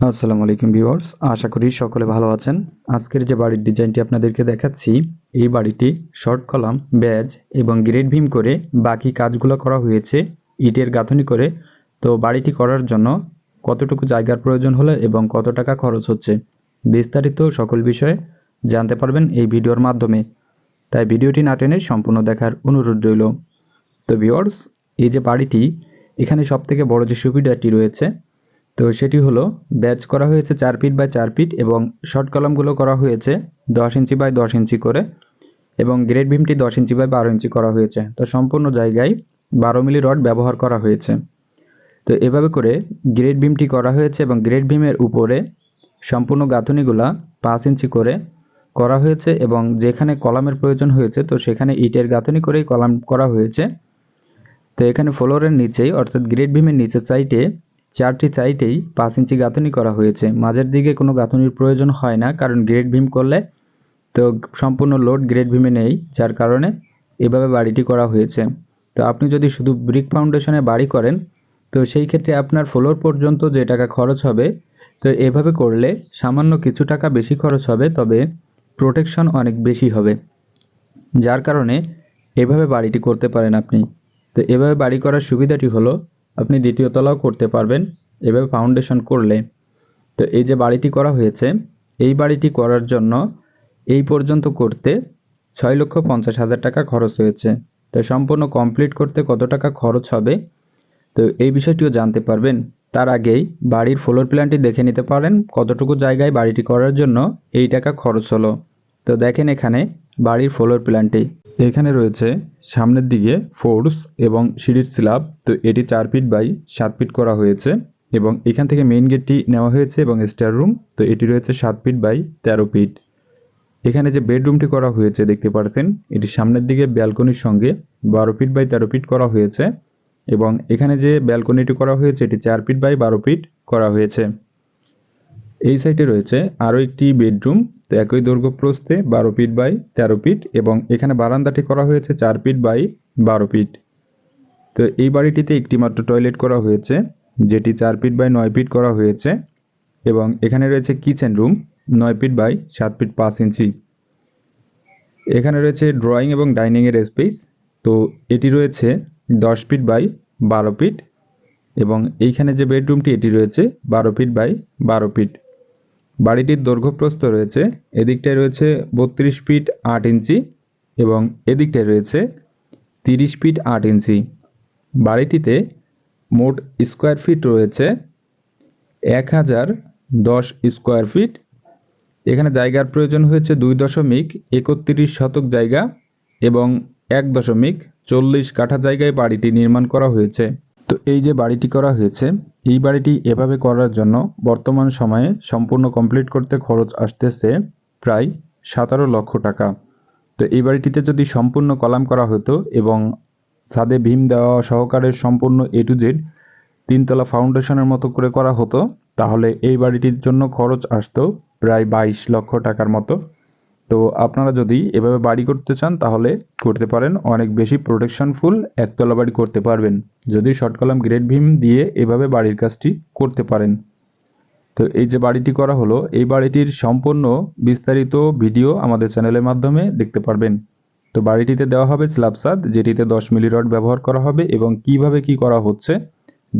আসসালামু আলাইকুম ভিউয়ার্স, আশা করি সকলে ভালো আছেন। আজকের যে বাড়ির ডিজাইনটি আপনাদেরকে দেখাচ্ছি, এই বাড়িটি শর্ট কলাম ব্যাজ এবং গ্রেড ভিম করে বাকি কাজগুলো করা হয়েছে, ইটের গাঁথনি করে। তো বাড়িটি করার জন্য কতটুকু জায়গার প্রয়োজন হলো এবং কত টাকা খরচ হচ্ছে, বিস্তারিত সকল বিষয়ে জানতে পারবেন এই ভিডিওর মাধ্যমে। তাই ভিডিওটি না টেনে সম্পূর্ণ দেখার অনুরোধ রইল। তো ভিউয়ার্স, এই যে বাড়িটি, এখানে সবথেকে বড় যে সুবিধাটি রয়েছে তো সেটি হলো, ব্যাচ করা হয়েছে চার ফিট বাই চার ফিট এবং শর্ট কলামগুলো করা হয়েছে দশ ইঞ্চি বাই দশ ইঞ্চি করে এবং গ্রেড বিমটি দশ ইঞ্চি বাই বারো ইঞ্চি করা হয়েছে। তো সম্পূর্ণ জায়গায় বারো মিলি রড ব্যবহার করা হয়েছে। তো এভাবে করে গ্রেড বিমটি করা হয়েছে এবং গ্রেড বিমের উপরে সম্পূর্ণ গাঁথনিগুলা পাঁচ ইঞ্চি করে করা হয়েছে এবং যেখানে কলামের প্রয়োজন হয়েছে, তো সেখানে ইটের গাঁথনি করেই কলাম করা হয়েছে। তো এখানে ফ্লোরের নিচেই, অর্থাৎ গ্রেড বিমের নিচের সাইডে চারটি সাইটেই পাঁচ ইঞ্চি গাঁথনি করা হয়েছে। মাঝের দিকে কোনো গাঁথনির প্রয়োজন হয় না, কারণ গ্রেড ভীম করলে তো সম্পূর্ণ লোড গ্রেড ভীমে নেই, যার কারণে এভাবে বাড়িটি করা হয়েছে। তো আপনি যদি শুধু ব্রিক ফাউন্ডেশনে বাড়ি করেন, তো সেই ক্ষেত্রে আপনার ফ্লোর পর্যন্ত যে টাকা খরচ হবে, তো এভাবে করলে সামান্য কিছু টাকা বেশি খরচ হবে, তবে প্রোটেকশন অনেক বেশি হবে, যার কারণে এভাবে বাড়িটি করতে পারেন আপনি। তো এভাবে বাড়ি করার সুবিধাটি হলো আপনি দ্বিতীয় তলাও করতে পারবেন। এভাবে ফাউন্ডেশন করলে। তো এই যে বাড়িটি করা হয়েছে, এই বাড়িটি করার জন্য এই পর্যন্ত করতে ছয় লক্ষ পঞ্চাশ হাজার টাকা খরচ হয়েছে। তো সম্পূর্ণ কমপ্লিট করতে কত টাকা খরচ হবে? তো এই বিষয়টিও জানতে পারবেন। তার আগেই বাড়ির ফ্লোর প্ল্যানটি দেখে নিতে পারেন, কতটুকু জায়গায় বাড়িটি করার জন্য এই টাকা খরচ হলো। তো দেখেন এখানে বাড়ির ফ্লোর প্ল্যানটি এখানে রয়েছে সামনের দিকে ফোর্স এবং সিঁড়ির স্ল্যাব, তো এটি চার ফিট বাই সাত ফিট করা হয়েছে এবং এখান থেকে মেইন গেটটি নেওয়া হয়েছে এবং স্টার রুম, তো এটি রয়েছে সাত ফিট বাই তেরো ফিট। এখানে যে বেডরুমটি করা হয়েছে দেখতে পাচ্ছেন এটি সামনের দিকে ব্যালকনির সঙ্গে বারো ফিট বাই তেরো ফিট করা হয়েছে এবং এখানে যে ব্যালকনিটি করা হয়েছে, এটি চার ফিট বাই বারো ফিট করা হয়েছে। এই সাইডে রয়েছে আরও একটি বেডরুম তো একই দৈর্ঘ্য প্রস্থে বারো ফিট বাই তেরো ফিট এবং এখানে বারান্দাটি করা হয়েছে চার ফিট বাই বারো ফিট। তো এই বাড়িটিতে একটি মাত্র টয়লেট করা হয়েছে, যেটি চার ফিট বাই নয় ফিট করা হয়েছে এবং এখানে রয়েছে কিচেন রুম নয় ফিট বাই সাত ফিট পাঁচ ইঞ্চি। এখানে রয়েছে ড্রয়িং এবং ডাইনিংয়ের স্পেস। তো এটি রয়েছে দশ ফিট বাই বারো ফিট এবং এইখানে যে বেডরুমটি, এটি রয়েছে বারো ফিট বাই বারো ফিট। বাড়িটির দৈর্ঘ্যপ্রস্থ রয়েছে, এদিকটায় রয়েছে বত্রিশ ফিট আট ইঞ্চি এবং এদিকটায় রয়েছে তিরিশ ফিট আট ইঞ্চি। বাড়িটিতে মোট স্কোয়ার ফিট রয়েছে, এক হাজার দশ স্কোয়ার ফিট। এখানে জায়গার প্রয়োজন হয়েছে দুই দশমিক একত্রিশ শতক জায়গা এবং এক দশমিক চল্লিশ কাঠা জায়গায় বাড়িটি নির্মাণ করা হয়েছে। তো এই যে বাড়িটি করা হয়েছে, এই বাড়িটি এভাবে করার জন্য বর্তমান সময়ে সম্পূর্ণ কমপ্লিট করতে খরচ আসতেছে প্রায় সতেরো লক্ষ টাকা। তো এই বাড়িটিতে যদি সম্পূর্ণ কলাম করা হতো এবং ছাদে ভীম দেওয়া সহকারে সম্পূর্ণ এ টু জেড তিনতলা ফাউন্ডেশনের মতো করে করা হতো, তাহলে এই বাড়িটির জন্য খরচ আসতো প্রায় বাইশ লক্ষ টাকার মতো। তো আপনারা যদি এভাবে বাড়ি করতে চান, তাহলে করতে পারেন। অনেক বেশি প্রোটেকশন ফুল একতলা বাড়ি করতে পারবেন। যদি শর্ট কলাম গ্রেড ভীম দিয়ে এভাবে বাড়ির কাজটি করতে পারেন। তো এই যে বাড়িটি করা হলো, এই বাড়িটির সম্পূর্ণ বিস্তারিত ভিডিও আমাদের চ্যানেলের মাধ্যমে দেখতে পারবেন। তো বাড়িটিতে দেওয়া হবে স্ল্যাব সাদ, যেটিতে দশ মিলি রড ব্যবহার করা হবে এবং কীভাবে কি করা হচ্ছে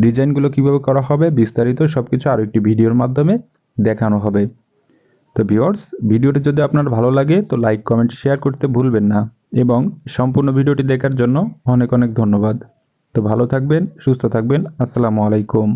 ডিজাইনগুলো কীভাবে করা হবে, বিস্তারিত সবকিছু আরও একটি ভিডিওর মাধ্যমে দেখানো হবে। তো ভিউয়ার্স ভিডিওটি যদি আপনার ভালো লাগে, তো লাইক কমেন্ট শেয়ার করতে ভুলবেন না। এবং সম্পূর্ণ ভিডিওটি দেখার জন্য অনেক অনেক ধন্যবাদ। তো ভালো থাকবেন, সুস্থ থাকবেন। আসসালামু আলাইকুম।